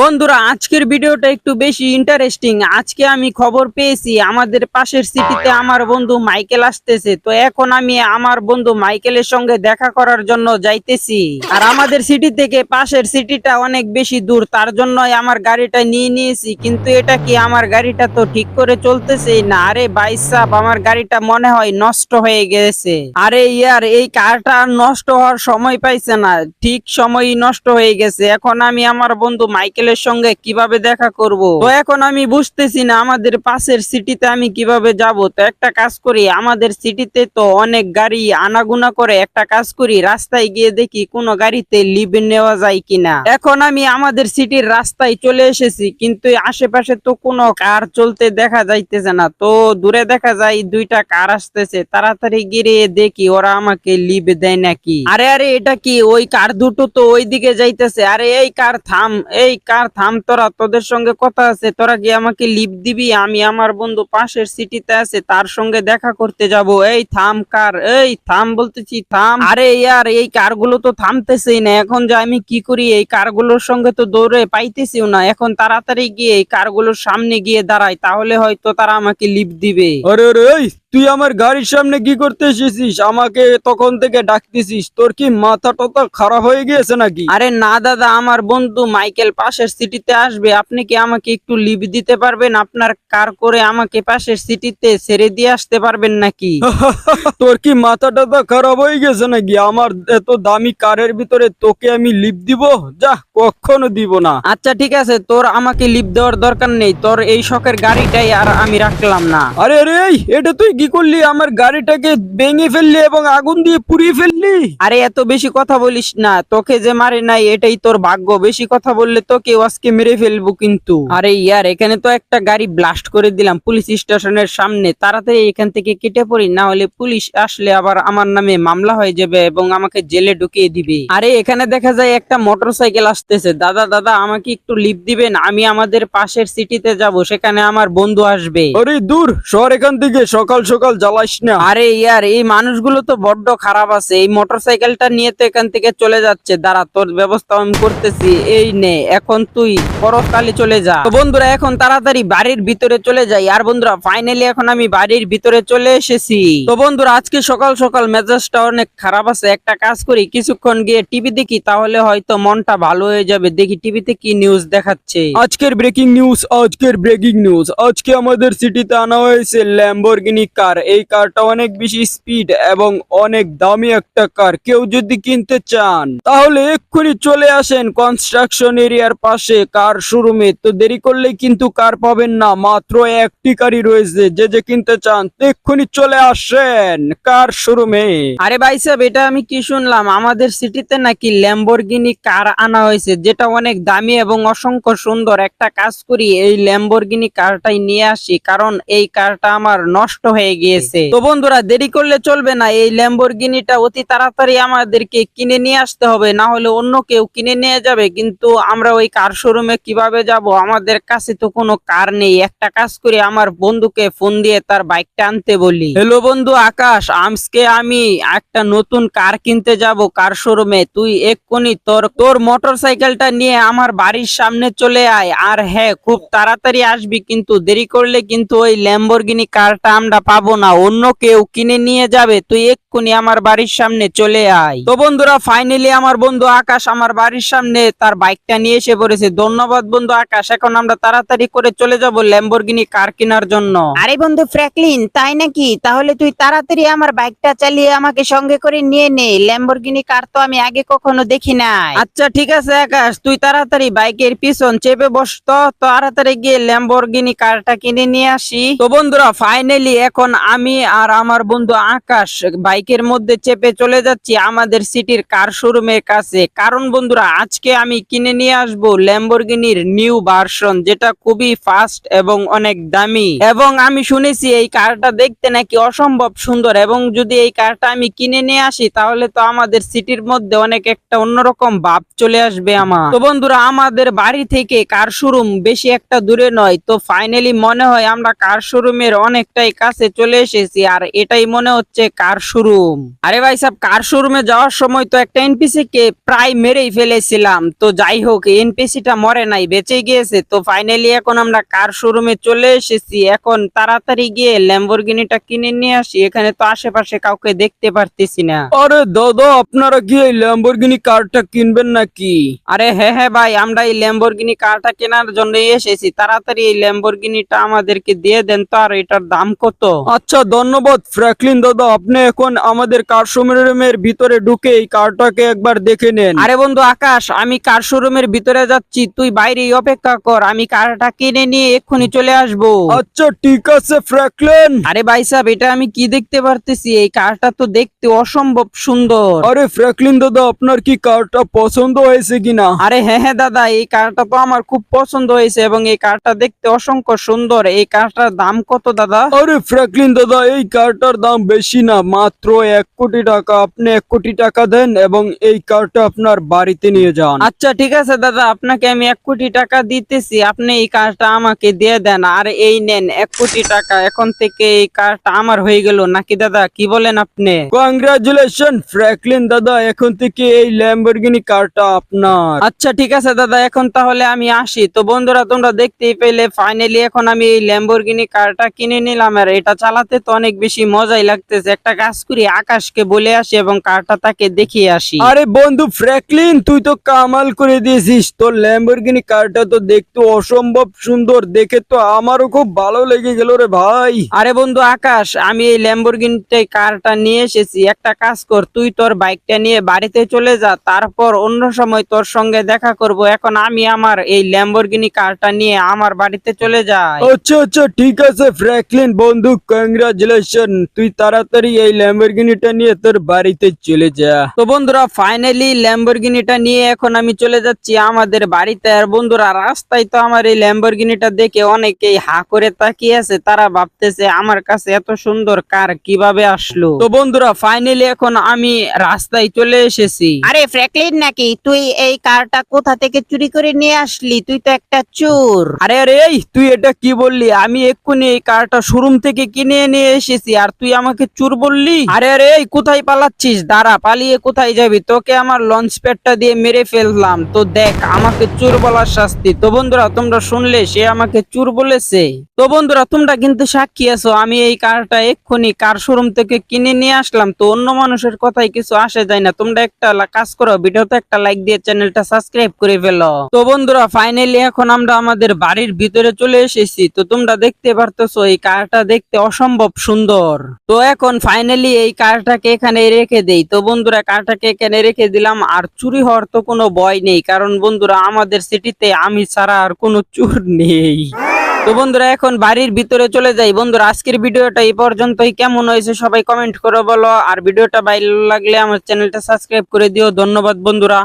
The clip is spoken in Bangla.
বন্ধুরা, আজকের ভিডিওটা একটু বেশি ইন্টারেস্টিং আজকে আমি খবর পেয়েছি, আমাদের পাশের সিটিতে আমার বন্ধু মাইকেল আসতেছে। তো এখন আমি আমার বন্ধু মাইকেলের সঙ্গে দেখা করার জন্য যাইতেছি। আর আমাদের সিটি থেকে পাশের সিটিটা অনেক বেশি দূর, তার জন্যই আমার গাড়িটা নিয়ে নিয়েছি। কিন্তু এটা কি আমার গাড়িটা তো ঠিক করে চলতেছেই না? আরে বাইসাপ আমার গাড়িটা মনে হয় নষ্ট হয়ে গেছে। আরে ইয়ার, এই কারটা নষ্ট হওয়ার সময় পাইছে না। ঠিক সময়ই নষ্ট হয়ে গেছে। এখন আমি আমার বন্ধু মাইকেলের সঙ্গে কীভাবে দেখা করব? তো এখন আমি বুঝতেছি না, আমাদের পাশের সিটিতে আমি কীভাবে যাব? তো একটা কাজ করি, আমাদের সিটিতে তো অনেক গাড়ি আনাগুনা করে, একটা কাজ করি, রাস্তায় গিয়ে দেখি কোনো গাড়িতে লিভ নেওয়া যায় কিনা। এখন আমি আমাদের সিটির রাস্তায় চলে এসেছি, কিন্তু আশেপাশে তো কোনো কার চলতে দেখা যাইতেছে না। তো দূরে দেখা যায় দুইটা কার আসতেছে, তাড়াতাড়ি গিয়ে দেখি ওরা আমাকে লিভ দেয় নাকি। আরে আরে, এটা কি? ওই কার দুটো তো ওই দিকে যাইতেছে। আরে, এই কার, থাম, এই কার থাম তোরা, তোদের সঙ্গে কথা আছে। তোরা কি আমাকে লিভ দিবি, আমি আমার বন্ধু পাশের সিটিতে আছে, তার সঙ্গে দেখা করতে যাব। এই থাম, কার? এই থাম বলতেছি, থাম। আরে ইয়ার, এই কারগুলো তো থামতেছেই না। এখন যে আমি কি করি, এই কারগুলোর সঙ্গে তো দৌড়ে পাইতেছিও না। এখন তাড়াতাড়ি গিয়ে এই কারগুলোর সামনে গিয়ে দাঁড়াই, তাহলে হয়তো তারা আমাকে লিভ দিবে। আরে আরে তুই আমার গাড়ির সামনে কি করতে এসেছিস? আমাকে তখন থেকে ডাকতেছিস। তোর কি মাথা টাথা খারাপ হয়ে গিয়েছে নাকি? আরে না দাদা আমার বন্ধু মাইকেল পাশের সিটিতে আসবে। আপনি কি আমাকে একটু লিভ দিতে পারবেন? আপনার কার করে আমাকে পাশের সিটিতে ছেড়ে দিয়ে আসতে পারবেন নাকি? তোর কি মাথা টাথা খারাপ হয়ে গেছে নাকি? আমার এত দামি কারের ভিতরে তোকে আমি লিপ দিব? যা কখনো দিব না। আচ্ছা ঠিক আছে। তোর আমাকে লিভ দেওয়ার দরকার নেই। তোর এই শখের গাড়িটাই আর আমি রাখলাম না। আরে রে এটা তুই কি করলি? আমার গাড়িটাকে ভেঙে ফেললি এবং আগুন দিয়ে পুড়িয়ে ফেললি? আরে এত বেশি কথা বলিস না। তোকে যে মারে নাই এটাই তোর ভাগ্য। বেশি কথা বললে তোকে আজকে মেরে ফেলব কিন্তু। আরে ইয়ার এখানে তো একটা গাড়ি ব্লাস্ট করে দিলাম পুলিশ স্টেশনের সামনে। তাড়াতাড়ি এখান থেকে কেটে পড়ি না হলে পুলিশ আসলে আবার আমার নামে মামলা হয়ে যাবে এবং আমাকে জেলে ঢুকিয়ে দিবে। আরে এখানে দেখা যায় একটা মোটরসাইকেল আসতেছে। দাদা দাদা আমাকে একটু লিফট দিবেন। আমি আমাদের পাশের সিটিতে যাব সেখানে আমার বন্ধু আসবে। আরে দূর সর এখান থেকে। সকাল সকাল জ্বালাস না। আরে ইয়ার এই মানুষগুলো তো বড্ড খারাপ আছে। এই মোটর মোটরসাইকেলটা নিয়ে তো এখান থেকে চলে যাচ্ছে। দাঁড়া তোর ব্যবস্থা আমি করতেছি। এই নে এখন তুই পরকালে চলে যা। তো বন্ধুরা এখন তাড়াতাড়ি বাড়ির ভিতরে চলে যাই। আর বন্ধুরা ফাইনালি এখন আমি বাড়ির ভিতরে চলে এসেছি। তো বন্ধুরা আজকে সকাল সকাল মেজাজটা অনেক খারাপ আছে। একটা কাজ করি কিছুক্ষণ গিয়ে টিভি দেখি তাহলে হয়তো মনটা ভালো হয়ে যাবে। দেখি টিভিতে কি নিউজ দেখাচ্ছে। আজকের ব্রেকিং নিউজ আজকের ব্রেকিং নিউজ আজকে আমাদের সিটিতে আনা হয়েছে ল্যাম্বরগিনি কার এই কারটা অনেক বেশি স্পিড এবং অনেক দামি একটা কার কেউ যদি কিনতে চান, তাহলে এক্ষুনি চলে আসেন কনস্ট্রাকশন এরিয়ার পাশে কার শোরুমে তো দেরি করলে কিন্তু কার পাবেন না, মাত্র একটি কারই রয়েছে, যে যে কিনতে চান, এক্ষুনি চলে আসেন কার শোরুমে আরে ভাই সাহেব, এটা আমি কি শুনলাম? আমাদের সিটিতে নাকি ল্যাম্বরগিনি কার আনা হয়েছে, যেটা অনেক দামি এবং অসংখ্য সুন্দর। একটা কাজ করি, এই ল্যাম্বরগিনি কারটাই নিয়ে আসি, কারণ এই কারটা আমার নষ্ট হয়ে গিয়েছে। তো বন্ধুরা দেরি করলে চলবে না। এই ল্যাম্বরগিনিটা অতি তাড়াতাড়ি আমাদেরকে কিনে নিয়ে আসতে হবে। না হলে অন্য কেউ কিনে নিয়ে যাবে। কিন্তু আমরা ওই কার শোরুমে কীভাবে যাব? আমাদের কাছে তো কোনো কার নেই। একটা কাজ করি আমার বন্ধুকে ফোন দিয়ে তার বাইকটা আনতে বলি। হ্যালো বন্ধু আকাশ আজকে আমি একটা নতুন কার কিনতে যাব কার শোরুমে তুই এক্ষুনি তোর তোর মোটর সাইকেলটা নিয়ে আমার বাড়ির সামনে চলে আয়। আর হ্যাঁ খুব তাড়াতাড়ি আসবি। কিন্তু দেরি করলে কিন্তু ওই ল্যাম্বরগিনি কারটা আমরা পাবো না অন্য কেউ কিনে নিয়ে যাবে। তুই এক্ষুনি আমার বাড়ির সামনে চলে আয়। তো বন্ধুরা ফাইনালি আমার বন্ধু আকাশ আমার বাড়ির সামনে তার বাইকটা নিয়ে এসে পড়েছে। ধন্যবাদ বন্ধু আকাশ এখন আমরা তাড়াতাড়ি করে চলে যাব ল্যাম্বরগিনি কার কেনার জন্য। আরে বন্ধু ফ্র্যাঙ্কলিন তাই নাকি? তাহলে তুই তাড়াতাড়ি আমার বাইকটা চালিয়ে আমাকে সঙ্গে করে নিয়ে নে। ল্যাম্বরগিনি কার তো আমি আগে কখনো দেখি নাই। আচ্ছা ঠিক আছে আকাশ তুই তাড়াতাড়ি বাইকের পিছন চেপে বস তো। তাড়াতাড়ি গিয়ে ল্যাম্বরগিনি কারটা কিনে নিয়ে আসি। তো বন্ধুরা ফাইনালি এখন আমি আর আমার বন্ধু আকাশ বাইকের মধ্যে চেপে চলে যাচ্ছি, আমাদের সিটির কার শোরুমের কাছে। কারণ বন্ধুরা, আজকে আমি কিনে নিয়ে আসব ল্যাম্বরগিনির নিউ ভার্সন, যেটা খুবই ফাস্ট এবং অনেক দামি। এবং আমি শুনেছি এই কারটা দেখতে নাকি অসম্ভব সুন্দর, এবং যদি এই কারটা আমি কিনে নিয়ে আসি, তাহলে তো আমাদের সিটির মধ্যে অনেক একটা অন্যরকম ভাব চলে আসবে আমার। তো বন্ধুরা, আমাদের বাড়ি থেকে কার শোরুম বেশি একটা দূরে নয়, তো ফাইনালি মনে হয় আমরা কার শোরুমের অনেকটাই কাছে চলে এসেছি আর এটাই মনে হচ্ছে কার শোরুম। আরে ভাই সাহেব কার শোরুমে যাওয়ার সময় তো একটা এনপিসি কে প্রায় মেরেই ফেলেছিলাম। তো যাই হোক এনপিসিটা মরে নাই বেঁচে গিয়েছে। তো ফাইনালি এখন আমরা কার শোরুমে চলে এসেছি এখন তাড়াতাড়ি গিয়ে ল্যাম্বরগিনিটা কিনে নিয়ে আসি। এখানে তো আশেপাশে কাউকে দেখতে পারতেছি না। আরে দাদা আপনারা কি এই ল্যাম্বরগিনি কারটা কিনবেন নাকি? আরে হ্যাঁ হ্যাঁ ভাই আমরা এই ল্যাম্বরগিনি কারটা কেনার জন্য এসেছি। তাড়াতাড়ি এই ল্যাম্বরগিনিটা আমাদেরকে দিয়ে দেন তো আর এটার দাম কত? আচ্ছা ধন্যবাদ ফ্র্যাঙ্কলিন দাদা। আপনি এখন আমাদের কার শোরুমের ভিতরে ঢুকে এই কারটাকে একবার দেখে নেন। আরে বন্ধু আকাশ আমি কার শোরুমের ভিতরে যাচ্ছি তুই বাইরেই অপেক্ষা কর আমি কারটা কিনে নিয়ে এক্ষুনি চলে আসব। আচ্ছা ঠিক আছে ফ্র্যাঙ্কলিন। আরে ভাই সাহেব এটা আমি কি দেখতে পারতেছি? এই কারটা তো দেখতে অসম্ভব সুন্দর। আরে ফ্র্যাঙ্কলিন দাদা আপনার কি কারটা পছন্দ হয়েছে কিনা? আরে হ্যাঁ হ্যাঁ দাদা এই কারটা তো আমার খুব পছন্দ হয়েছে এবং এই কারটা দেখতে অসংখ্য সুন্দর। এই কারটার দাম কত দাদা? আরে ফ্র্যাঙ্কলিন দাদা এই কারটার দাম বেশি না মাত্র এক কোটি টাকা। আপনি এক কোটি টাকা দেন এবং এই কারটা আপনার বাড়িতে নিয়ে যান। আচ্ছা ঠিক আছে দাদা আপনাকে আমি এক কোটি টাকা দিতেছি। আপনি এই কারটা আমাকে দিয়ে দেন আর এই নেন এক কোটি টাকা। এখন থেকে এই কারটা আমার হয়ে গেল। নাকি দাদা কি বলেন আপনি? কংগ্রাচুলেশন ফ্র্যাঙ্কলিন দাদা এখন থেকে এই ল্যাম্বরগিনি কারটা আপনার। আচ্ছা ঠিক আছে দাদা এখন তাহলে আমি আসি। তো বন্ধুরা তোমরা দেখতেই পেলে ফাইনালি এখন আমি এই ল্যাম্বরগিনি কারটা কিনে নিলাম আর এটা চালাতে তো অনেক বেশি মজাই লাগতেছে। একটা কাজ করি আকাশকে বলে আসি এবং কারটা তাকে দেখিয়ে আসি। আরে বন্ধু ফ্র্যাঙ্কলিন তুই তো কামাল করে দিয়েছিস। তোর ল্যাম্বরগিনি কারটা তো দেখতে অসম্ভব সুন্দর। দেখে তো আমারও খুব ভালো লেগে গেল রে ভাই। আরে বন্ধু আকাশ আমি এই ল্যাম্বরগিনিতে কারটা নিয়ে এসেছি। একটা কাজ কর তুই তোর বাইকটা নিয়ে বাড়িতে চলে যা। তারপর অন্য সময় তোর সঙ্গে দেখা করব। এখন আমি আমার এই ল্যাম্বরগিনি কারটা নিয়ে আমার বাড়িতে চলে যাই। আচ্ছা আচ্ছা ঠিক আছে ফ্র্যাঙ্কলিন বন্ধু। কংগ্রাচুলেশন তুই তাড়াতাড়ি এই ল্যাম্বরগিনিটা নিয়ে তোর বাড়িতে চলে যা। তো বন্ধুরা ফাইনালি ল্যাম্বরগিনিটা নিয়ে এখন আমি চলে যাচ্ছি আমাদের বাড়িতে। আর বন্ধুরা রাস্তায় তো আমার এই ল্যাম্বরগিনিটা দেখে অনেকেই হা করে তাকিয়ে আছে। তারা ভাবতেছে আমার কাছে এত সুন্দর কার কীভাবে আসলো? তো বন্ধুরা ফাইনালি এখন আমি রাস্তায় চলে এসেছি। আরে ফ্র্যাঙ্কলিন নাকি তুই এই কারটা কোথা থেকে চুরি করে নিয়ে আসলি? তুই তো একটা চোর। আরে আরে এই তুই এটা কি বললি? আমি এক্ষুনি এই কারটা শোরুম থেকে কিনে নিয়ে এসেছি। আর তুই আমাকে চুর বললি? আরে আরে কোথায় পালাচ্ছিস? দাঁড়া, পালিয়ে কোথায় যাবি? তোকে আমার লঞ্চ প্যাডটা দিয়ে মেরে ফেললাম। তো দেখ, আমাকে চুর বলার শাস্তি। তো বন্ধুরা, তোমরা শুনলে, সে আমাকে চুর বলেছে। তো বন্ধুরা, তোমরা কিন্তু সাক্ষী আছো। আমি এই কারটা এক্ষুনি কার শোরুম থেকে কিনে নিয়ে আসলাম। তো অন্য মানুষের কথাই কিছু আসে যায় না। তোমরা একটা কাজ করো, ভিডিওতে একটা লাইক দিয়ে চ্যানেলটা সাবস্ক্রাইব করে ফেলো। তো বন্ধুরা ফাইনালি এখন আমরা আমাদের বাড়ির ভিতরে চলে এসেছি। তো তোমরা দেখতে পারতেছো, এই কারটা দেখতে অসম্ভব সুন্দর। তো এখন ফাইনালি এই কারটাকে এখানে রেখে দেই। তো বন্ধুরা, কারটাকে এখানে রেখে দিলাম। আর চুরি হওয়ার তো কোনো ভয় নেই। কারণ বন্ধুরা, আমাদের সিটিতে আমি ছাড়া আর কোনো চুর নেই। তো বন্ধুরা, এখন বাড়ির ভিতরে চলে যাই। বন্ধুরা, আজকের ভিডিওটা এই পর্যন্তই। কেমন হয়েছে সবাই কমেন্ট করে বলো। আর ভিডিওটা ভালো লাগলে আমার চ্যানেলটা সাবস্ক্রাইব করে দিও। ধন্যবাদ বন্ধুরা।